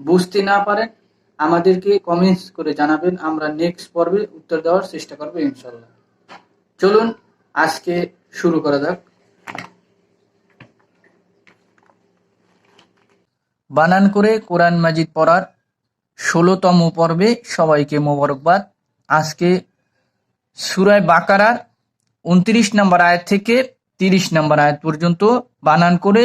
বুঝতে না পারেন আমাদেরকে কমেন্টস করে জানাবেন। আমরা নেক্সট পর্বে উত্তর দেওয়ার চেষ্টা করব ইনশাল্লাহ চলুন, আজকে শুরু করা যাক। বানান করে কোরআন মাজিদ পড়ার ষোলোতম পর্বে সবাইকে মোবারকবাদ। আজকে সুরায় বাকারার উনত্রিশ নম্বর আয়াত থেকে তিরিশ নম্বর আয়াত পর্যন্ত বানান করে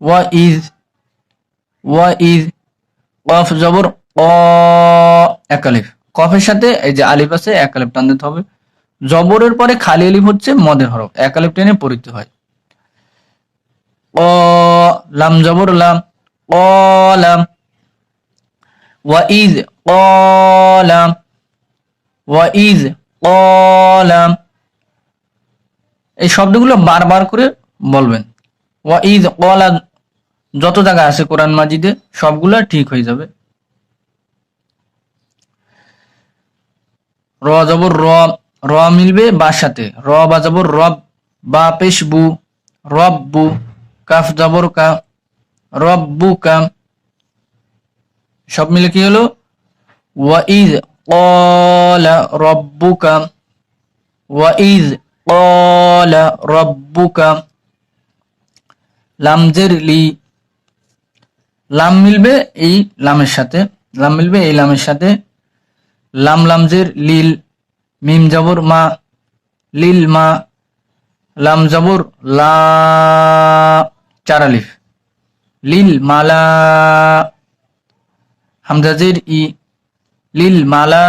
ওয়া ইজ ওয়া ইজ কফ জবর অ এক কফের সাথে এই যে আলিফ আছে, এক আলিফ টান দিতে হবে। জবরের পরে খালি আলিফ হচ্ছে মদের হরফ। এক আলিফ টেনে পড়িতে হয়। অ লাম, জবর, লাম। অ লাম। ওয়া ইজ অ লাম। ওয়া ইজ অ লাম। এই শব্দগুলো বারবার করে বলবেন। ওয়া ইজ কলা যত জায়গা আছে কোরআন মাজিদে, সবগুলা ঠিক হয়ে যাবে। র র র মিলবে বার সাথে। র বা জবর রব, বা পেশ বু রব বু কাফ জবর কা রব বু কা সব মিলে কি হলো? ওয়াইজ কলা রব্বুকা ওয়াইজ কলা রব্বুকা। লামজের লি লাম মিলবে এই লামের সাথে, লাম মিলবে এই লামের সাথে, লাম লামজের লিল, মিম জবর মা, লিল মা, লাম জবর লা, চার আলিফ, লিল মালা হামজাজের ই, লিল মালা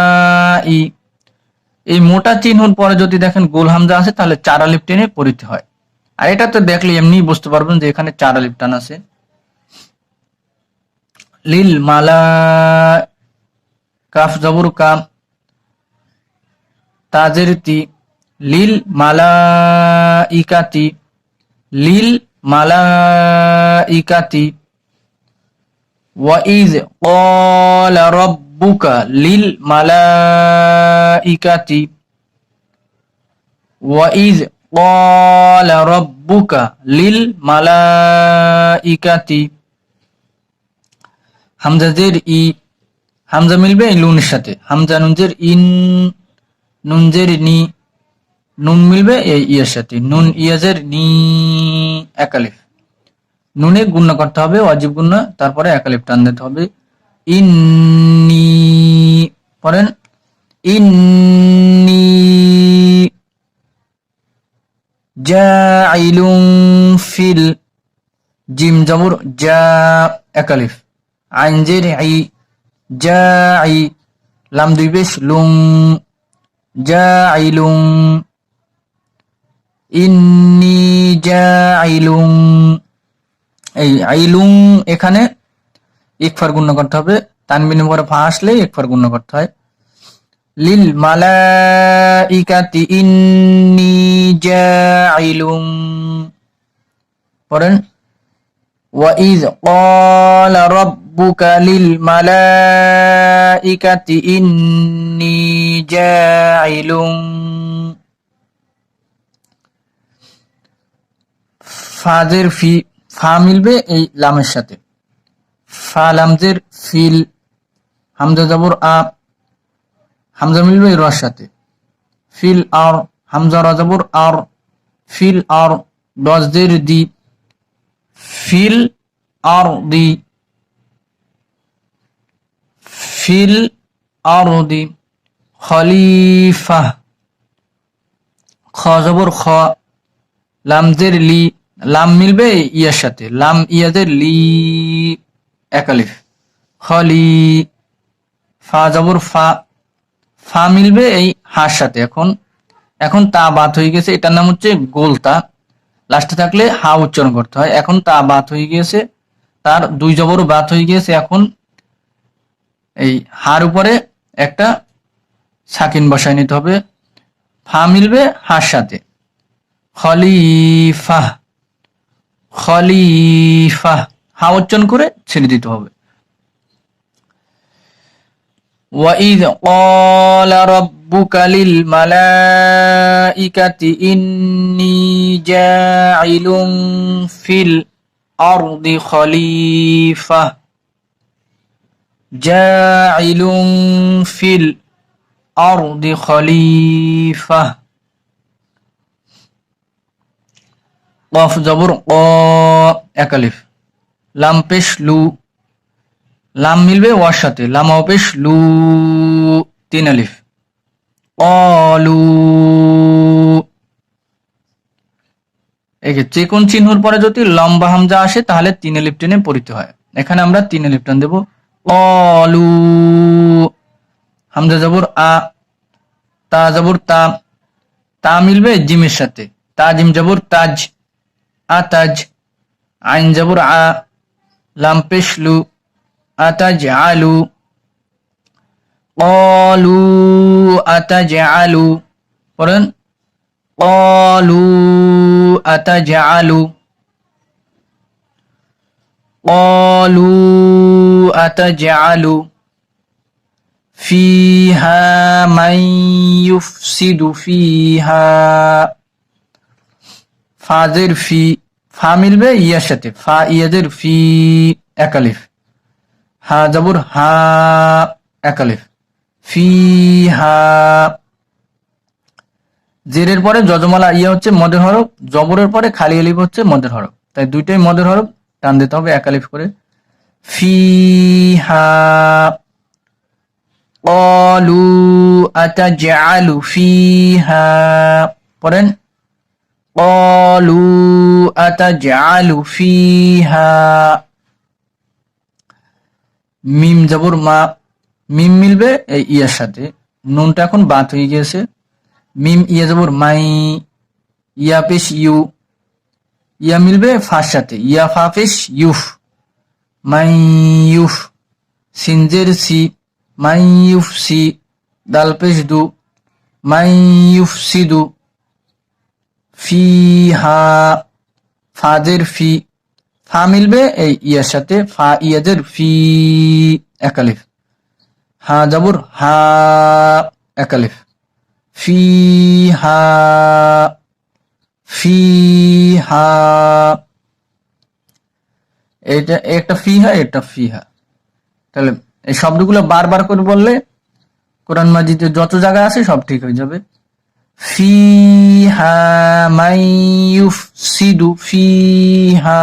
ই, এই মোটা চিহ্নর পরে যদি দেখেন গোল হামজা আছে, তাহলে চার আলিফ টেনে পড়িতে হয়। আর এটা তো দেখলে এমনি বুঝতে পারবেন যে এখানে চার আলিফ টান আছে। লিল মালা কাফ জবর কাম তাজের তি লিল মালা ইকাতি লিল মালা ইকাতি ওয়াইজ قال ربك للملائكة وإذ قال ربك للملائكة হামজাজের ই, হামজা মিলবে এই নুনের সাথে। হামজা নুনজের ইন নুনজের নি, নুন মিলবে এই ইয়ের সাথে। নুন ইয়াজের নি একালিফ নুনে গুণ্য করতে হবে অজীব গুণ্য তারপরে একালিফ টান দিতে হবে। ইন্নি, পড়েন। ইন্নি জাইলুম ফিল জিম জবর, জা একালিফ আই জাই লাম দুই বেশ লুং জাইলুং ইন্নি জাইলুং এই আইলুং এখানে একফার গুণ্য করতে হবে। তানবিনের পরে ফা আসলে একফার গুণ্য করতে হয়। লিল মালাইকাতি ইন্নি জাইলুং পড়েন। ওয়াইজ ক্বালা রাব্বুকা ربك للملائكة إني جاعل ফাদের ফি ফা মিলবে এই লামের সাথে ফা লামজের ফিল হামজা জবর আ হামজা মিলবে এই রর সাথে ফিল আর হামজা রাজাবর আর ফিল আর দশদের দি ফিল আর দি ফিল আর দি খলিফা খ জবর খ, লামজের লি, লাম মিলবে ইয়ার সাথে, লাম ইয়াদের লি একালিফ খলি, ফা জবর ফা ফা মিলবে এই হার সাথে। এখন এখন তা বাত হয়ে গেছে, এটার নাম হচ্ছে গোলতা। লাস্টে থাকলে হা উচ্চারণ করতে হয়। এখন তা বাত হয়ে গিয়েছে তার দুই জবর বাত হয়ে গিয়েছে এখন এই হার উপরে একটা সাকিন বসায় নিতে হবে ফা মিলবে হার সাথে খলিফা খলিফা হা উচ্চারণ করে ছেড়ে দিতে হবে وإذ قال ربك للملائكة إني جاعل في الأرض خليفة جاعل في الأرض خليفة قاف زبر قا একালিফ লাম পেশ লু লাম মিলবে ওয়ার সাথে লাম অপেশ লু তিন আলিফ অলু এই যে চিকন চিহ্নর পরে যদি লম্বা হামজা আসে তাহলে তিন আলিফ টেনে পড়িতে হয় এখানে আমরা তিন আলিফ টান দেব অলু হামজা জবর আ তা জবর তা তা মিলবে জিমের সাথে তা জিম জবর তাজ আতাজ আইন জবর আ লাম পেশলু আতাজ আলু অলু আতাজ আলু পড়েন অলু আতাজ আলু قالوا أتجعل فيها من يفسد فيها ফাদের ফি ফা মিলবে ইয়ার সাথে ফা ইয়াদের ফি একালিফ হা জবর হা একালিফ ফি হা জেরের পরে যজমালা ইয়া হচ্ছে মদের হরফ জবরের পরে খালি আলিফ হচ্ছে মদের হরফ তাই দুইটাই মদের হরফ টান দিতে হবে একালিফ করে। ফিহা কলু আতাজআলু ফিহা। পড়েন। কলু আতাজআলু ফিহা। মিম যাবর মা। মিম মিলবে এই ইয়ার সাথে। নুনটা এখন বাদ হয়ে গিয়েছে। মিম ইয়া যাবর মাই। ইয়া পেশ ইউ। ইয়া মিলবে ফার সাথে। ইয়া ফা পেশ ইউফ। মাই ইউফ। সিনজের সি। মাই ইউফ সি। দাল পেশ দু। মাই ইউফ সি দু। ফি হা ফাদের ফি। ফা মিলবে এই ইয়ার সাথে। ফা ইয়াদের ফি একালিফ হা জবর হা একালিফ ফি হা ফি হা এটা একটা ফিহা এটা ফিহা তাহলে এই শব্দগুলো বারবার করে বললে কোরআন মাজিদে যত জায়গা আছে সব ঠিক হয়ে যাবে ফিহা মাই ইউফসিদু ফিহা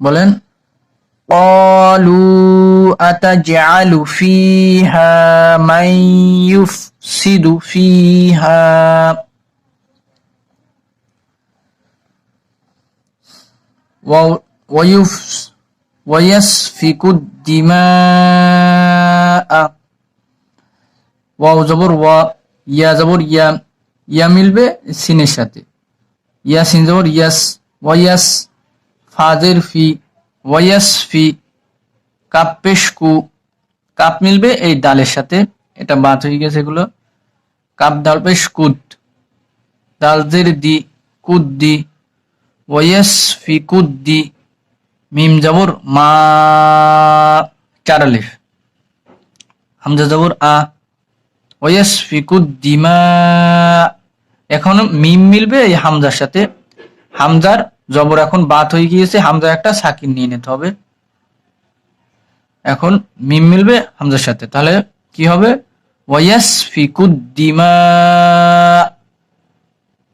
বলেন قالوا أتجعل فيها من يفسد فيها ويسفك الدماء ওয়াও জবর ওয়া ইয়া জবর ইয়া ইয়া মিলবে সিনের সাথে ইয়া সিন জবর ইয়াস ওয়াইয়াস ফাজের ফি ওয়াইয়াস ফি কাপ পেশ কু কাপ মিলবে এই ডালের সাথে এটা বাদ হয়ে গেছে এগুলো কাপ ডাল পেশ কুদ দালদের দি কুদ দি ওয়াইয়াস ফি কুদ দি মিম জবর মা চার আলিফ। হামজা জবর আ। ওয়াস এখন মিম মিলবে এই হামজার সাথে। হামজার জবর এখন বাত হয়ে গিয়েছে হামজা একটা সাকিন নিয়ে নিতে হবে। এখন মিম মিলবে হামজার সাথে। তাহলে কি হবে? ওয়াস ফিকুদ্দিমা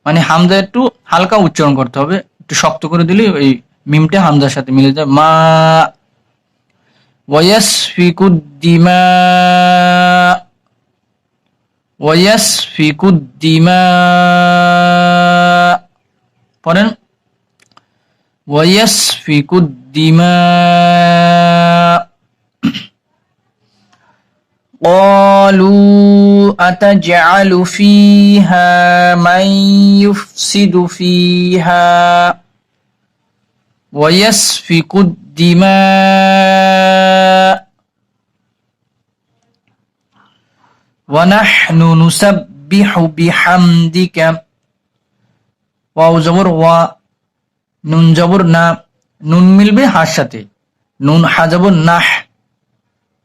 মানে হামজা একটু হালকা উচ্চারণ করতে হবে। একটু শক্ত করে দিলে ওই মিমটা হামজার সাথে মিলে যায়। মা ওয়াসফিকুদ্দিমা ওয়াসফিকুদ্দিমা পড়েন। ওয়াসফিকুদ্দিমা قالوا أتجعل فيها من يفسد فيها ويسفك الدماء ونحن نسبح بحمدك واو জবর ওয়া নুন জবর না নুন মিলবে হার সাথে নুন হা জবর নাহ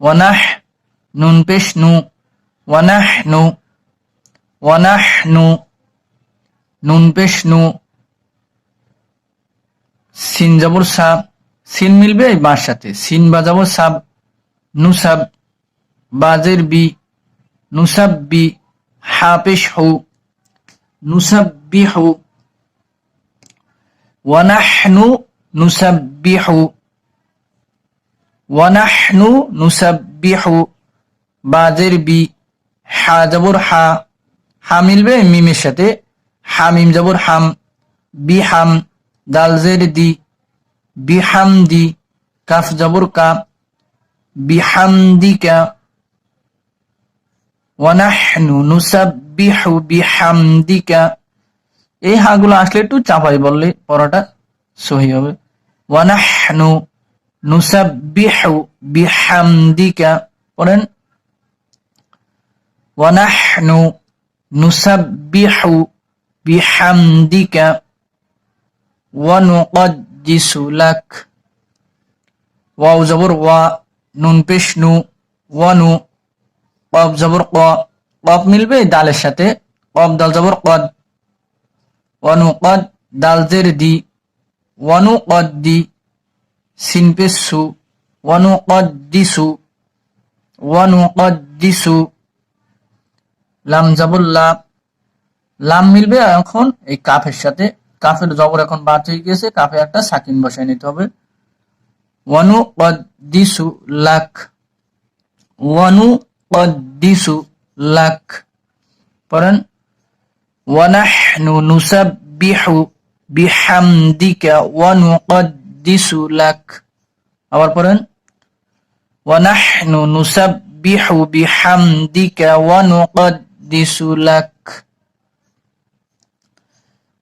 ওয়ানাহ নুন পেশ নু ওয়ানাহ নু ওয়ানাহ নু নুন পেশ নু সিন যাবর সাব, সিন মিলবে এই বাঁর সাথে, সিন বা যাবর সাব, নুসাব, বাজের বি, নুসাব বি হা পেশ হু নুসাব বি হু, ওয়ানাহনু নুসাব্বিহু ওয়ানাহনু বাজের বি, হা জবর হা হা মিলবে মিমের সাথে, হা মিম হাম, বি হাম, দাল জের দি, বি হাম দি, কাফ জবর কা, বি হাম দি কা ওয়ানাহনু নুসাব্বিহু বিহামদিকা এই হাগুলো আসলে একটু চাপাই বললে পড়াটা সহি হবে। ওয়ানাহনু নুসাব্বিহু বিহামদিকা পড়েন নুসাব্বিহু বিহামদিকা ওয়া নুকদ্দিসু লাক ওয়াও জবর ওয়া নুন পেশ নু ওয়া নু কব জবর ক কব মিলবে দালের সাথে কব দাল জবর কদ ওয়ানু কদ দাল জের দি ওয়ানু কদ দি সিন পেশ সু ওয়ানু কদ দিসু ওয়ানু কদ দিসু লাম জাবুল্লাহ লাম মিলবে এখন এই কাফের সাথে। কাফের জবর এখন বাদ হয়ে গেছে, কাফে একটা সাকিন বসায় নিতে হবে। ওয়ানু দিসু লাক ওয়ানু দিসু লাক। পড়েন, ওয়ানাহনু নুসাব্বিহু বিহামদিকা ওয়ানুকদ্দিসু লাক। আবার পড়েন, ওয়ানাহনু নুসাব্বিহু বিহামদিকা ওয়ানুকদ্দিসু লাক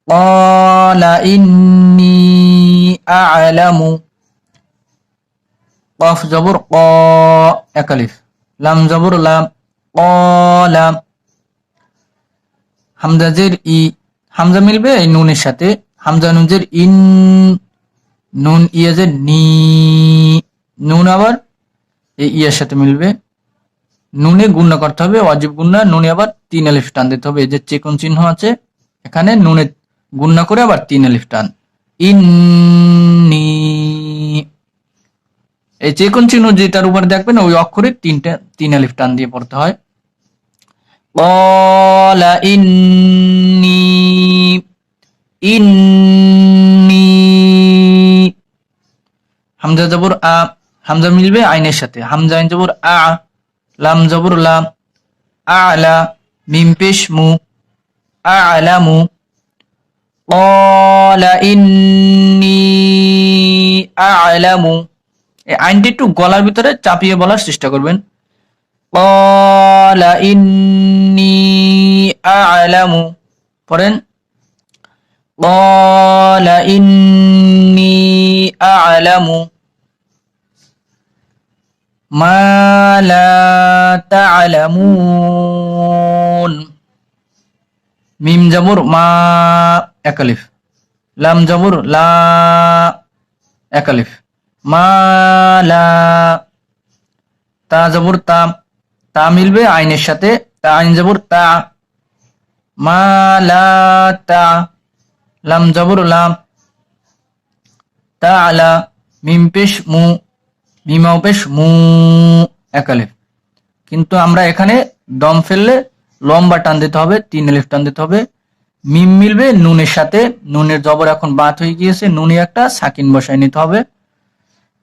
قال إني أعلم قاف زبر قا أكلف লাম জবর লাম লাম হামজাজের ই হামজা মিলবে এই নুনের সাথে হামজা নুনজের ইন নুন ইয়াজের নি নুন আবার এই ইয়ার সাথে মিলবে নুনে গুণনা করতে হবে, অজীব গুণনা, নুনে আবার তিন আলিফ টান দিতে হবে। এই যে চেকন চিহ্ন আছে, এখানে নুনে গুণনা করে আবার তিন আলিফ টান। ইন্নি এই যে কোন চিহ্ন যেটার উপরে দেখবেন, ওই অক্ষরে তিনটা, তিন আলিফ টান দিয়ে পড়তে হয়। কলা ইন্নি ইন্নি। হামজা জবর আ, হামজা মিলবে আইনের সাথে। হামজা আইন জবর আ লাম জবর লাম, আলা, মিম পেশমু আলামু কলা আলামু আইনটি একটু গলার ভিতরে চাপিয়ে বলার চেষ্টা করবেন। আলামু পড়েন আলামু মা লা তা'লামুন। মিম জবর মা একালিফ লাম জবর লা একালিফ মালা তা জবর তা তা মিলবে আইনের সাথে, তা আইন জবর তা। মালা তা, লাম জবর লাম। তা আলা, মিম পেশ মু। মিমাও পেশ মু একালিফ কিন্তু আমরা এখানে দম ফেললে লম্বা টান দিতে হবে, তিন এলিফ টান দিতে হবে। মিম মিলবে, নুনের সাথে। নুনের জবর এখন বাত হয়ে গিয়েছে নুনে একটা সাকিন বসায় নিতে হবে।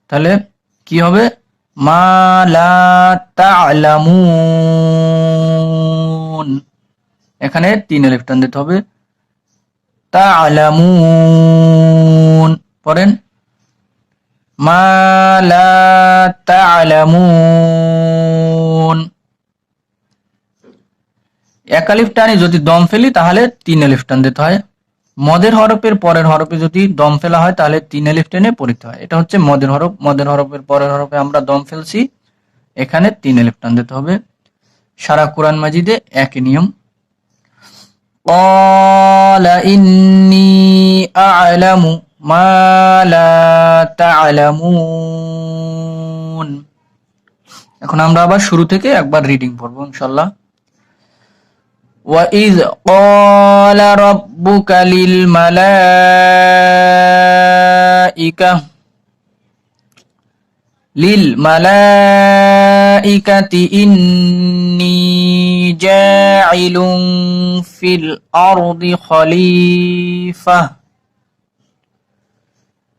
তাহলে কি হবে? মা লা তা'লামুন এখানে তিন এলিফ টান দিতে হবে। তা'লামুন পড়েন। মা লা তা'লামুন এক আলিফ টানে যদি দম ফেলি তাহলে তিন আলিফ টান দিতে হয় মদের হরফের পরের হরফে যদি দম ফেলা হয় তাহলে তিন আলিফ টেনে পড়িতে হয় এটা হচ্ছে মদের হরফ মদের হরফের পরের হরফে আমরা দম ফেলছি এখানে তিন আলিফ টান দিতে হবে সারা কোরআন মাজিদে একই নিয়ম قال إني أعلم ما لا تعلمون এখন আমরা আবার শুরু থেকে একবার রিডিং পড়বো ইনশাল্লাহ وإذ قال ربك للملائكة للملائكة إني جاعل في الأرض خليفة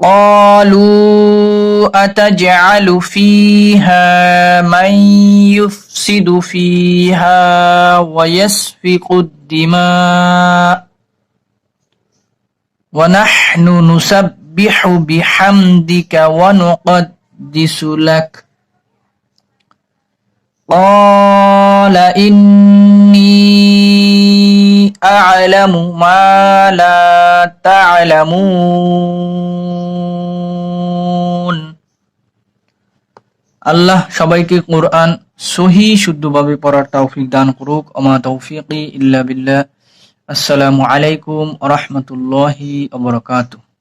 قالوا أتجعل فيها من يفسد فيها ويسفك الدماء ونحن نسبح بحمدك ونقدس لك. قال إني أعلم ما لا تعلمون. আল্লাহ সবাইকে কোরআন সহি, শুদ্ধভাবে পড়ার তৌফিক দান করুক। আমা তৌফিকি ইল্লা বিল্লাহ। আসসালামু আলাইকুম রাহমাতুল্লাহি ওয়া বারাকাতুহু।